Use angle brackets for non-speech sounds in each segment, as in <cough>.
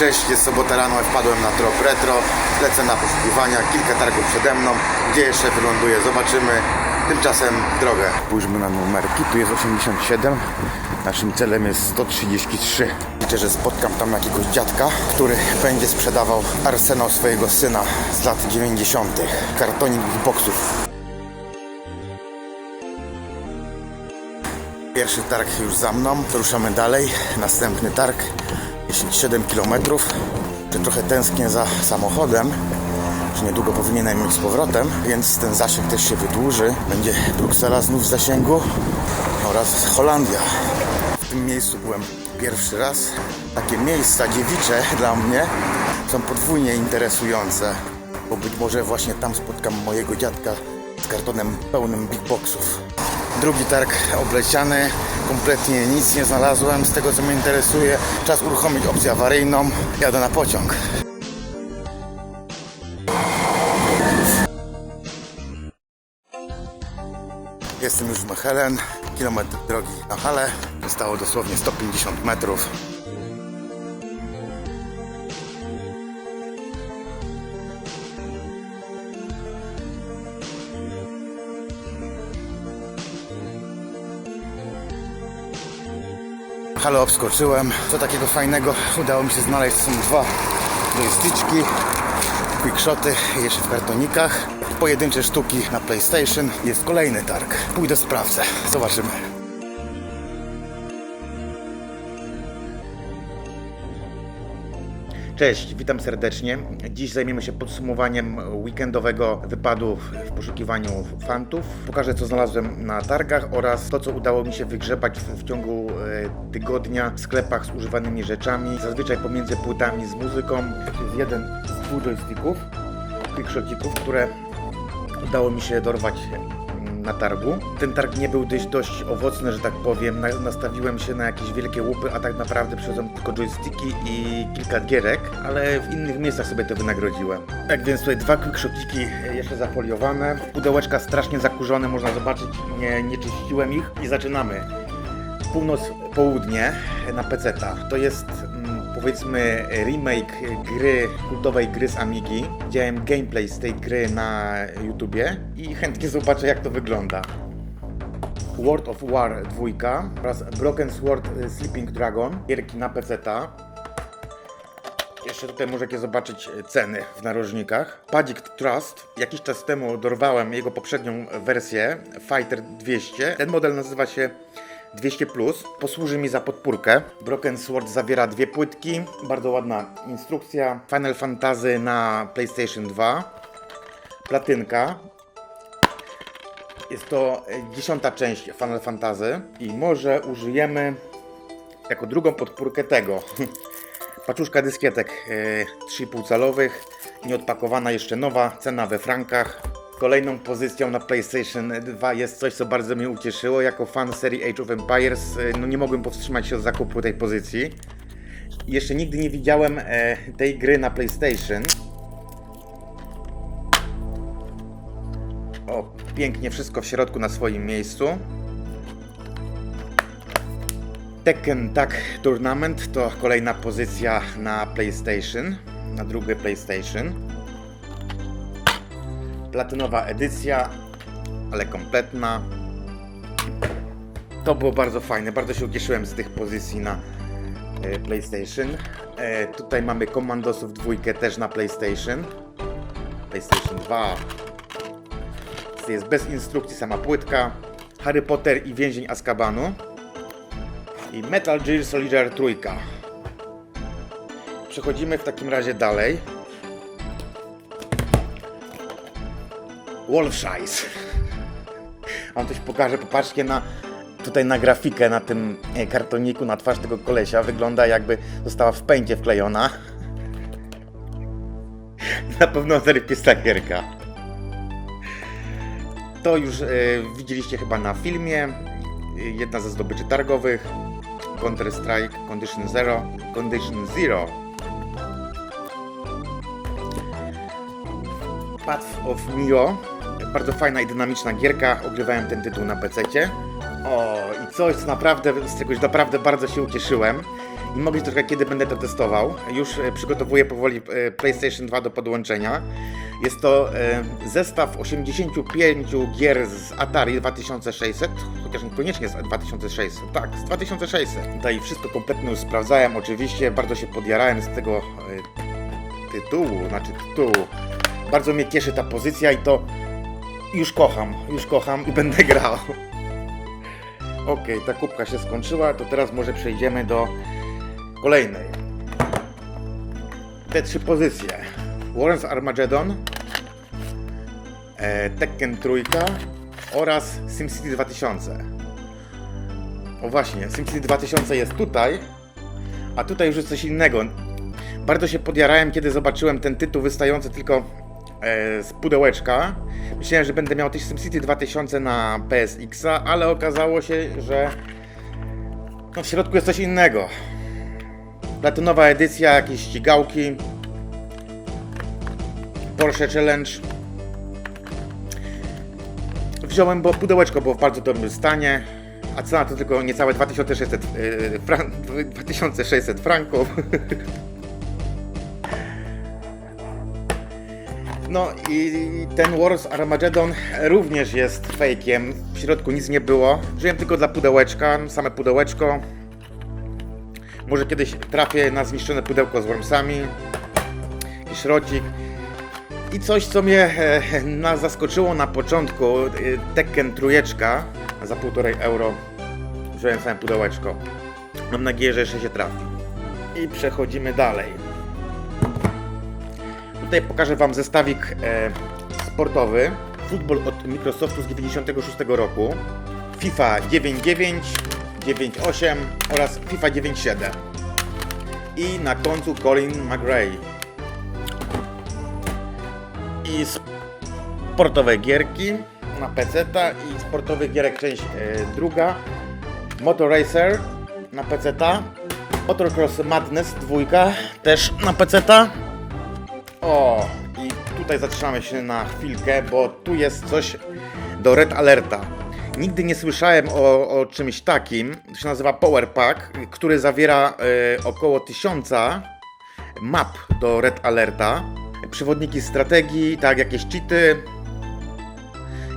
Cześć, jest sobota rano, wpadłem na trop retro, lecę na poszukiwania, kilka targów przede mną, gdzie jeszcze wyląduję, zobaczymy. Tymczasem drogę. Spójrzmy na numerki, tu jest 87, naszym celem jest 133. Liczę, że spotkam tam jakiegoś dziadka, który będzie sprzedawał arsenał swojego syna z lat 90. Kartonik boxów. Pierwszy targ już za mną, ruszamy dalej. Następny targ, 7 km. Czy trochę tęsknię za samochodem, że niedługo powinienem mieć z powrotem, więc ten zasięg też się wydłuży. Będzie Bruksela znów w zasięgu oraz Holandia. W tym miejscu byłem pierwszy raz. Takie miejsca dziewicze dla mnie są podwójnie interesujące, bo być może właśnie tam spotkam mojego dziadka z kartonem pełnym big boxów. Drugi targ obleciany, kompletnie nic nie znalazłem z tego co mnie interesuje. Czas uruchomić opcję awaryjną, jadę na pociąg. Jestem już w Mechelen, kilometr drogi na Hale, zostało dosłownie 150 metrów. Halo obskoczyłem. Co takiego fajnego udało mi się znaleźć? Są dwa joystyczki, quickshoty jeszcze w kartonikach. Pojedyncze sztuki na PlayStation. Jest kolejny targ. Pójdę sprawdzę. Zobaczymy. Cześć, witam serdecznie. Dziś zajmiemy się podsumowaniem weekendowego wypadu w- poszukiwaniu fantów. Pokażę, co znalazłem na targach oraz to, co udało mi się wygrzebać w, w ciągu e, tygodnia w sklepach z używanymi rzeczami, zazwyczaj pomiędzy płytami z muzyką. Jest jeden z dwóch joysticków, quickshotcików, które udało mi się dorwać na targu. Ten targ nie był dość, dość owocny, że tak powiem. Na, nastawiłem się na jakieś wielkie łupy, a tak naprawdę przywiozłem tylko joysticki i kilka gierek, ale w innych miejscach sobie to wynagrodziłem. Tak więc tutaj dwa quickshotiki e, jeszcze zafoliowane. Pudełeczka strasznie zakurzone, można zobaczyć, nie, nie czyściłem ich. I zaczynamy. Północ, południe na PC-ta. To jest powiedzmy remake gry, kultowej gry z Amigi. Widziałem gameplay z tej gry na YouTubie i chętnie zobaczę jak to wygląda. World of War 2 oraz Broken Sword y, Sleeping Dragon, gierki na PC-ta. Jeszcze tutaj możecie zobaczyć ceny w narożnikach. Paddock Trust. Jakiś czas temu dorwałem jego poprzednią wersję, Fighter 200. Ten model nazywa się 200 Plus. Posłuży mi za podpórkę. Broken Sword zawiera dwie płytki. Bardzo ładna instrukcja. Final Fantasy na PlayStation 2. Platynka. Jest to e, dziesiąta część Final Fantasy i może użyjemy jako drugą podpórkę tego. <laughs> Paczuszka dyskietek e, 3,5 calowych, nieodpakowana jeszcze nowa, cena we frankach. Kolejną pozycją na PlayStation 2 jest coś, co bardzo mnie ucieszyło. Jako fan serii Age of Empires, e, no nie mogłem powstrzymać się od zakupu tej pozycji. Jeszcze nigdy nie widziałem e, tej gry na PlayStation. O, pięknie wszystko w środku na swoim miejscu. Tekken Tag Tournament to kolejna pozycja na PlayStation, na drugie PlayStation. Platynowa edycja, ale kompletna. To było bardzo fajne, bardzo się ucieszyłem z tych pozycji na e, PlayStation. E, tutaj mamy Commandosów dwójkę też na PlayStation. PlayStation 2. Jest bez instrukcji sama płytka. Harry Potter i więzień Azkabanu i Metal Gear Soldier trójka. Przechodzimy w takim razie dalej. Wolfshice. Wam coś pokażę, popatrzcie na tutaj na grafikę na tym e, kartoniku, na twarz tego kolesia. Wygląda jakby została w pędzie wklejona. <laughs> Na pewno zarypista gierka. To już e, widzieliście chyba na filmie. Jedna ze zdobyczy targowych. Counter Strike Condition Zero. Condition Zero. Path of Neo. Bardzo fajna i dynamiczna gierka. Ogrywałem ten tytuł na PC. O, i coś co naprawdę, z czegoś naprawdę bardzo się ucieszyłem. Nie mogę trochę kiedy będę to testował. Już e, przygotowuję powoli e, PlayStation 2 do podłączenia. Jest to e, zestaw 85 gier z Atari 2600, chociaż niekoniecznie z 2600, tak, z 2600. Tutaj wszystko kompletnie już sprawdzałem, oczywiście, bardzo się podjarałem z tego tytułu, znaczy tytułu. Bardzo mnie cieszy ta pozycja i to już kocham, już kocham i będę grał. Okej, ta kubka się skończyła, to teraz może przejdziemy do kolejnej. Te trzy pozycje. Warren's Armageddon, e, Tekken Trójka oraz SimCity 2000. O właśnie, SimCity 2000 jest tutaj, a tutaj już jest coś innego. Bardzo się podjarałem, kiedy zobaczyłem ten tytuł wystający tylko z pudełeczka. Myślałem, że będę miał SimCity 2000 na PSX-a, ale okazało się, że no, w środku jest coś innego. Platynowa edycja, jakieś ścigałki, Porsche Challenge. Wziąłem, bo pudełeczko było w bardzo dobrym stanie, a cena to tylko niecałe 2600, yy, fran 2600 franków. <laughs> No i ten Wars Armageddon również jest fejkiem. W środku nic nie było. Wziąłem tylko dla pudełeczka, same pudełeczko. Może kiedyś trafię na zniszczone pudełko z Wormsami. Jakiś rodzik. I coś, co mnie e, na, zaskoczyło na początku, e, Tekken trójeczka za 1,5 euro. Wziąłem same pudełeczko. Mam nadzieję, że jeszcze się trafi. I przechodzimy dalej. Tutaj pokażę Wam zestawik e, sportowy. Futbol od Microsoftu z 96 roku. FIFA 9.9, 9.8 oraz FIFA 9.7. I na końcu Colin McRae. I sportowe gierki na PC i sportowych gierek część e, druga. Motor Racer na PC. Motocross Madness dwójka też na PC. O, i tutaj zatrzymamy się na chwilkę, bo tu jest coś do Red Alerta. Nigdy nie słyszałem o, o czymś takim. To się nazywa Power Pack, który zawiera e, około tysiąca map do Red Alerta. Przewodniki strategii, tak, jakieś cheaty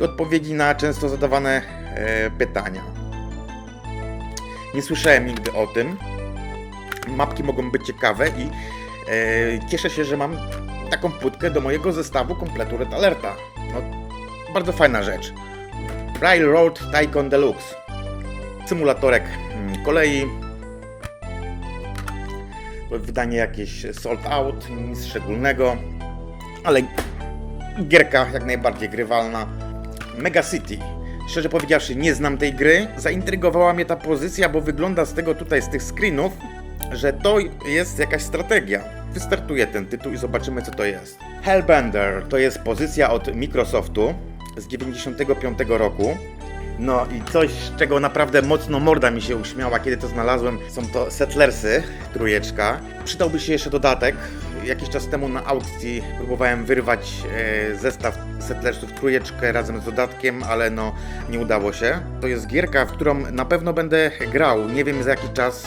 i odpowiedzi na często zadawane e, pytania. Nie słyszałem nigdy o tym. Mapki mogą być ciekawe i e, cieszę się, że mam taką płytkę do mojego zestawu kompletu Red Alerta. No, bardzo fajna rzecz. Railroad Tycoon Deluxe. Symulatorek mm, kolei. Wydanie jakieś sold out, nic szczególnego. Ale gierka jak najbardziej grywalna. Mega City. Szczerze powiedziawszy, nie znam tej gry. Zaintrygowała mnie ta pozycja, bo wygląda z tego tutaj, z tych screenów, że to jest jakaś strategia. Wystartuję ten tytuł i zobaczymy, co to jest. Hellbender to jest pozycja od Microsoftu z 95 roku. No i coś, czego naprawdę mocno morda mi się uśmiała, kiedy to znalazłem, są to Settlersy, trójeczka. Przydałby się jeszcze dodatek. Jakiś czas temu na aukcji próbowałem wyrwać e, zestaw Settlersów trójeczkę razem z dodatkiem, ale no nie udało się. To jest gierka, w którą na pewno będę grał. Nie wiem za jaki czas.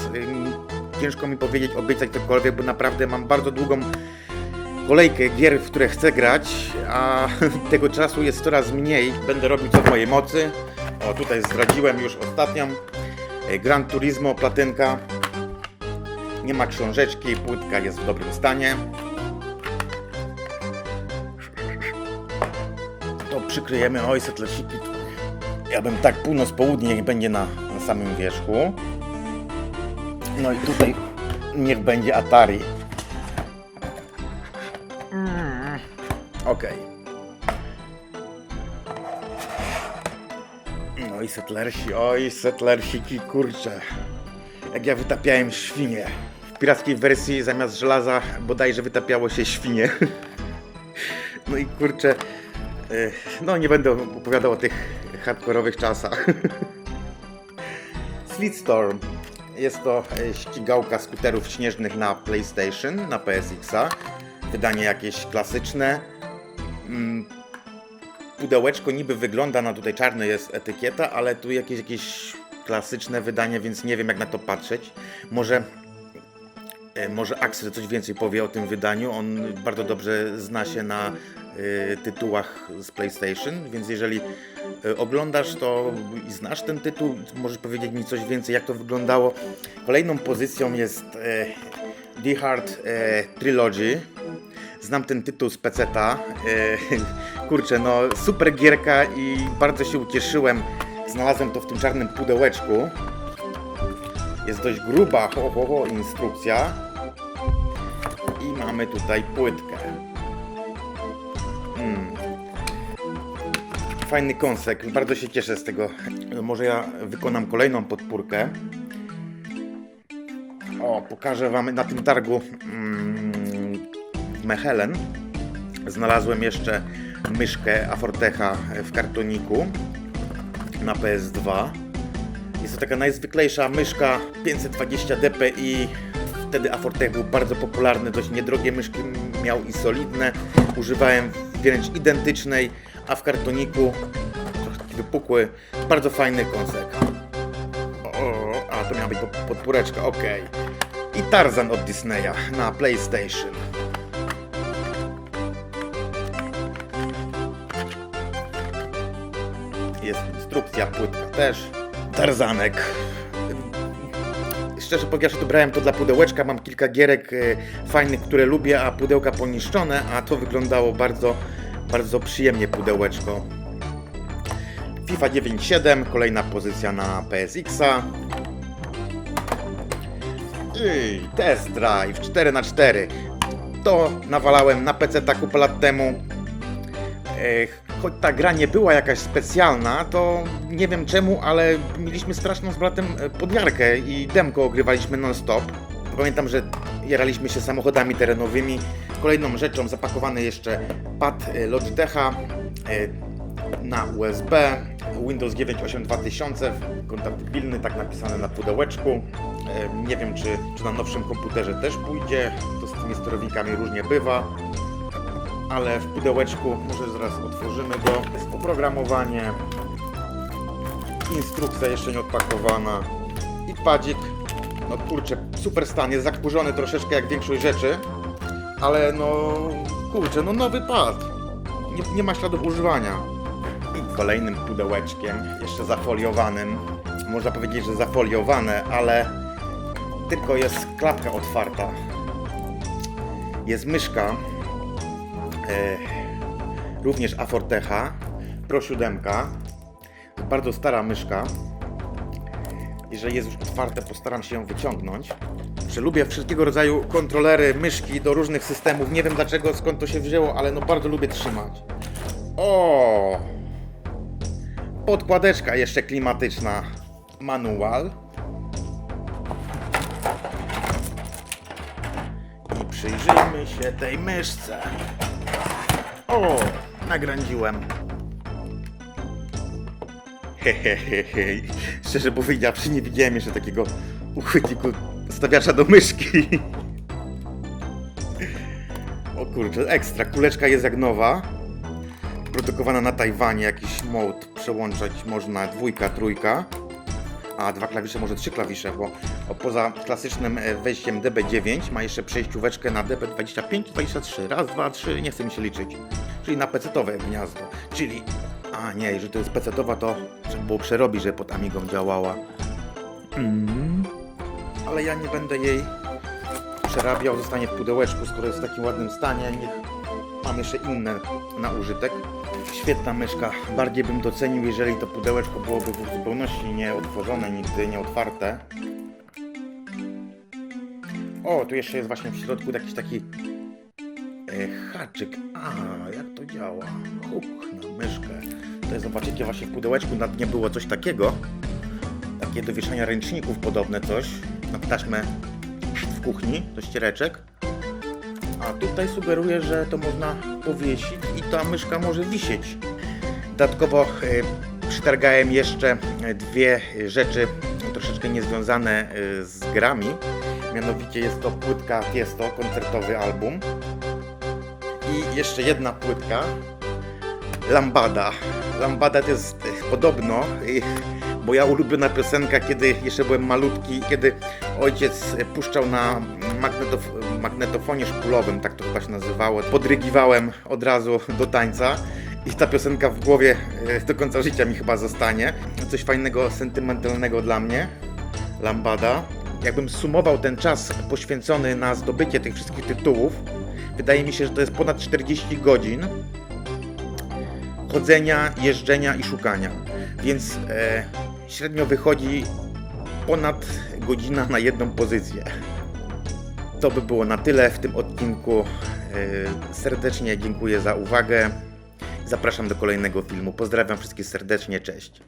Ciężko mi powiedzieć, obiecać cokolwiek, bo naprawdę mam bardzo długą kolejkę gier, w które chcę grać, a <laughs> tego czasu jest coraz mniej. Będę robił co w mojej mocy. O, tutaj zdradziłem już ostatnią. E, Gran Turismo, platynka. Nie ma książeczki, płytka jest w dobrym stanie. To przykryjemy, oj, setleciki. Ja bym tak północ-południe, niech będzie na, na samym wierzchu. No i tutaj niech będzie Atari. Okej. No i settlersi, oj settlersiki, kurczę. Jak ja wytapiałem świnie. W pirackiej wersji zamiast żelaza bodajże wytapiało się świnie. <laughs> No i kurczę, y, no nie będę opowiadał o tych hardkorowych czasach. <laughs> Sleetstorm. Jest to e, ścigałka skuterów śnieżnych na PlayStation, na PSX-a. Wydanie jakieś klasyczne. Mm, Pudełeczko niby wygląda na tutaj czarny jest etykieta, ale tu jakieś, jakieś klasyczne wydanie, więc nie wiem jak na to patrzeć. Może Może Axel coś więcej powie o tym wydaniu. On bardzo dobrze zna się na e, tytułach z PlayStation, więc jeżeli e, oglądasz to i znasz ten tytuł, możesz powiedzieć mi coś więcej, jak to wyglądało. Kolejną pozycją jest e, The Hard e, Trilogy. Znam ten tytuł z peceta. E, <laughs> kurczę, no super gierka i bardzo się ucieszyłem. Znalazłem to w tym czarnym pudełeczku. Jest dość gruba ho, ho, ho, instrukcja. I mamy tutaj płytkę. Mm. Fajny kąsek, bardzo się cieszę z tego. Może ja wykonam kolejną podpórkę. O, pokażę Wam na tym targu mm, Mechelen. Znalazłem jeszcze myszkę Afortecha w kartoniku na PS2. Jest to taka najzwyklejsza myszka 520 dpi. Wtedy Afortech był bardzo popularny, dość niedrogie myszki miał i solidne. Używałem wręcz identycznej, a w kartoniku trochę taki wypukły, bardzo fajny kąsek. O, a to miała być pod- podpóreczka, ok. I Tarzan od Disneya na PlayStation. Jest instrukcja, płytka też. Tarzanek. Szczerze powiedziawszy, to brałem to dla pudełeczka. Mam kilka gierek e, fajnych, które lubię, a pudełka poniszczone, a to wyglądało bardzo, bardzo przyjemnie pudełeczko. FIFA 9.7, kolejna pozycja na PSX-a. I Test Drive 4x4. To nawalałem na PC tak kupę lat temu. Ech, choć ta gra nie była jakaś specjalna, to nie wiem czemu, ale mieliśmy straszną z bratem e, podjarkę i demko ogrywaliśmy non-stop. Pamiętam, że jaraliśmy się samochodami terenowymi. Kolejną rzeczą zapakowany jeszcze pad e, Logitecha e, na USB, Windows 9 8 2000, kompatybilny, tak napisane na pudełeczku. Nie wiem, czy, czy na nowszym komputerze też pójdzie, to z tymi sterownikami różnie bywa ale w pudełeczku, może zaraz otworzymy go, jest oprogramowanie, instrukcja jeszcze nie odpakowana. I padzik, no kurczę, super stan, jest zakurzony troszeczkę jak większość rzeczy, ale no kurczę, no nowy pad, nie, nie ma śladów używania. I kolejnym pudełeczkiem, jeszcze zafoliowanym, można powiedzieć, że zafoliowane, ale tylko jest klatka otwarta. Jest myszka, również Afortecha Pro 7. Bardzo stara myszka. Jeżeli jest już otwarte, postaram się ją wyciągnąć. Że lubię wszelkiego rodzaju kontrolery, myszki do różnych systemów. Nie wiem dlaczego, skąd to się wzięło, ale no bardzo lubię trzymać. O! Podkładeczka jeszcze klimatyczna. Manual. I przyjrzyjmy się tej myszce. O, nagrędziłem. Hehehe. Szczerze powiedziawszy, nie widziałem jeszcze takiego uchwyciku stawiacza do myszki. O kurczę, ekstra. Kuleczka jest jak nowa. Produkowana na Tajwanie. Jakiś mode przełączać można dwójka, trójka. A dwa klawisze, może trzy klawisze, bo poza klasycznym e, wejściem DB9 ma jeszcze przejścióweczkę na DB25, 23. Raz, dwa, trzy, nie chce mi się liczyć. Czyli na pecetowe gniazdo. Czyli, a nie, jeżeli to jest pecetowa, to trzeba było przerobić, że pod Amigą działała. Mm. Ale ja nie będę jej przerabiał, zostanie w pudełeczku, skoro jest w takim ładnym stanie. Niech mam jeszcze inne na użytek. Świetna myszka. Bardziej bym docenił, jeżeli to pudełeczko byłoby w zupełności nie otworzone, nigdy nie otwarte. O, tu jeszcze jest właśnie w środku jakiś taki e, haczyk. A, jak to działa? Huk na myszkę. To jest, zobaczycie, właśnie w pudełeczku na dnie było coś takiego. Takie do wieszania ręczników podobne coś. Na taśmę w kuchni, do ściereczek. A tutaj sugeruje, że to można powiesić i ta myszka może wisieć. Dodatkowo e, przytargałem jeszcze e, dwie rzeczy troszeczkę niezwiązane e, z grami. Mianowicie jest to płytka Tiesto, koncertowy album. I jeszcze jedna płytka. Lambada. Lambada to jest podobno moja ulubiona piosenka, kiedy jeszcze byłem malutki, kiedy ojciec puszczał na magnetof- magnetofonie szpulowym, tak to chyba się nazywało. Podrygiwałem od razu do tańca. I ta piosenka w głowie e, do końca życia mi chyba zostanie. Coś fajnego, sentymentalnego dla mnie. Lambada. Jakbym sumował ten czas poświęcony na zdobycie tych wszystkich tytułów, wydaje mi się, że to jest ponad 40 godzin chodzenia, jeżdżenia i szukania. Więc e, średnio wychodzi ponad godzina na jedną pozycję. To by było na tyle w tym odcinku. E, serdecznie dziękuję za uwagę. Zapraszam do kolejnego filmu. Pozdrawiam wszystkich serdecznie. Cześć.